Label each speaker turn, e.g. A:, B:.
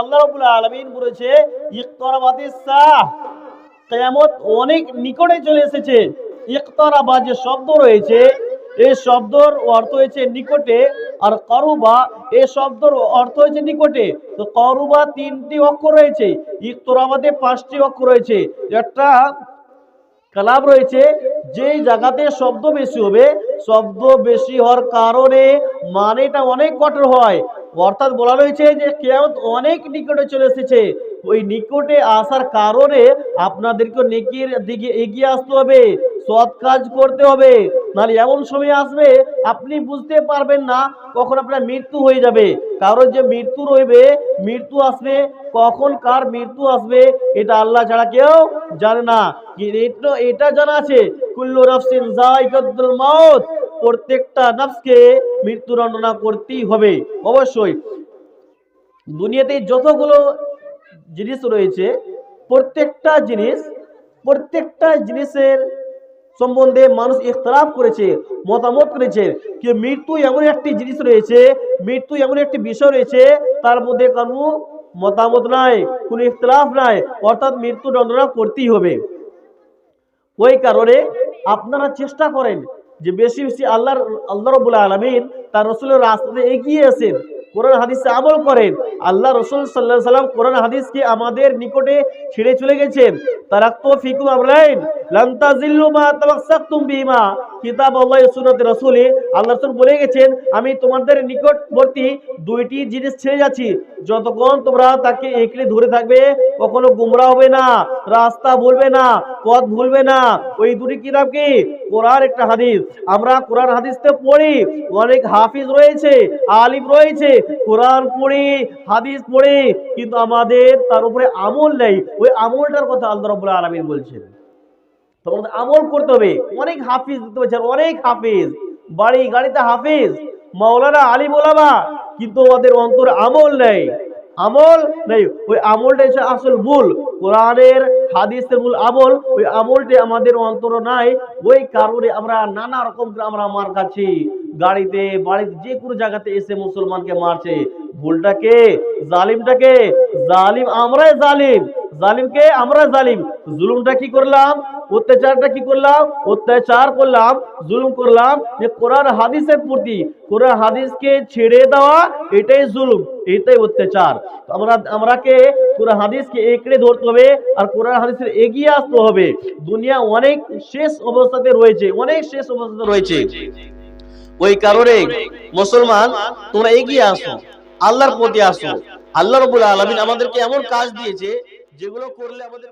A: আল্লাহ রাব্বুল আলামিন বলেছে কিয়ামত অনেক নিকটে চলে এসেছে। ইকতারাবা যে শব্দ রয়েছে এই শব্দর অর্থ হয়েছে নিকটে, আর করুবা এই শব্দর অর্থ হয়েছে নিকটে। তো করুবা তিনটি অক্ষর রয়েছে, ইকতরাবাদে পাঁচটি অক্ষর রয়েছে। একটা কালাম রয়েছে, যেই জায়গাতে শব্দ বেশি হবে, শব্দ বেশি হওয়ার কারণে মানেটা অনেক কঠোর হয়। অর্থাৎ বলা রয়েছে যে কেয়ামত অনেক নিকটে চলে এসেছে। ওই নিকটে আসার কারণে আপনাদেরকে নেকির দিকে এগিয়ে আসতে হবে, সৎ কাজ করতে হবে। নাহলে এমন সময় আসবে, আপনি বুঝতে পারবেন না কখন আপনার মৃত্যু হয়ে যাবে। কারণ যে মৃত্যু রইবে, মৃত্যু আসবে, কখন কার মৃত্যু আসবে, এটা আল্লাহ ছাড়া কেউ জানে না। এটা জানা আছে, কুল্লু নাফসিন যায়কাতুল মাউত প্রত্যেকটা নফসকে মৃত্যু দণ্ডনা করতেই হবে। অবশ্যই দুনিয়াতে যতগুলো জিনিস রয়েছে, প্রত্যেকটা জিনিস, প্রত্যেকটা জিনিসের সম্বন্ধে মানুষ ইখতলাফ করেছে, মতামত করেছে যে মৃত্যু এমন একটি জিনিস রয়েছে, মৃত্যু এমন একটি বিষয় রয়েছে, তার মধ্যে কোনো মতামত নাই, কোনো ইখতলাফ নাই, অর্থাৎ মৃত্যু দণ্ডনা করতেই হবে। ওই কারণে আপনারা চেষ্টা করেন যে বেশি বেশি আল্লাহর, আল্লাহ রবুল্লা আলমিন তার রসুলের রাস্তাতে এগিয়ে আসেন কোরআন হাদিসে আমল করেন। আল্লাহ রসুল সাল্লাহ সাল্লাম কোরআন হাদিসকে আমাদের নিকটে ছেড়ে চলে গেছেন। তারা তো ফিকুম আমলাইন আমি তোমাদের নিকটবর্তী দুইটি জিনিস ছেড়ে যাচ্ছি। যতক্ষণ তোমরা তাকে একড়ে ধরে থাকবে, কখনো গুমরা হবে না, রাস্তা ভুলবে না, পথ ভুলবে না। ওই দুটি কিতাব কি? কোরআন একটা হাদিস। আমরা কোরআন হাদিসতে পড়ি, অনেক হাফিজ রয়েছে, আলিম রয়েছে, কোরআন পড়ি, হাদিস পড়ি, কিন্তু আমাদের তার উপরে আমল নেই। ওই আমলটার কথা আল্লাহ রাব্বুল আলামিন বলছেন। তোমাদের আমল করতে হবে। অনেক হাফিজ অনেক হাফিজ। বাড়ি গাড়িতে হাফিজ। মাওলানা আলী মোলামা, কিন্তু ওদের অন্তর আমল নেই। আমল নেই। ওই আমলটা হচ্ছে আসল ভুল। কোরআনের, হাদিসের মূল আমল, ওই আমলটা আমাদের অন্তর নাই। ওই কারণে আমরা নানা রকম আমরা মার খাচ্ছি। গাড়িতে, বাড়িতে যে কোনো জায়গাতে এসে মুসলমানকে মারছে। ভুলটাকে জালিমটাকে জালিম, আমরাই জালিম। জালিমকে আমরা জালিম। জুলুমটা কি করলাম? অত্যাচারটা কি করলাম? অত্যাচার করলাম, জুলুম করলাম। যে কোরআন হাদিসের প্রতি, কোরআন হাদিসকে ছেড়ে দেওয়া, এটাই জুলুম, এটাই অত্যাচার। আমরা, আমরাকে কোরআন হাদিসকে একড়ে ধরতে হবে আর কোরআন হাদিসের এগিয়ে আসতে হবে। দুনিয়া অনেক শেষ অবস্থাতে রয়েছে, অনেক শেষ অবস্থাতে রয়েছে। ওই কারণে মুসলমান, তোমরা এগিয়ে আসো, আল্লাহর প্রতি আসো। আল্লাহ রবুল আলমিন আমাদেরকে এমন কাজ দিয়েছে যেগুলো করলে আমাদের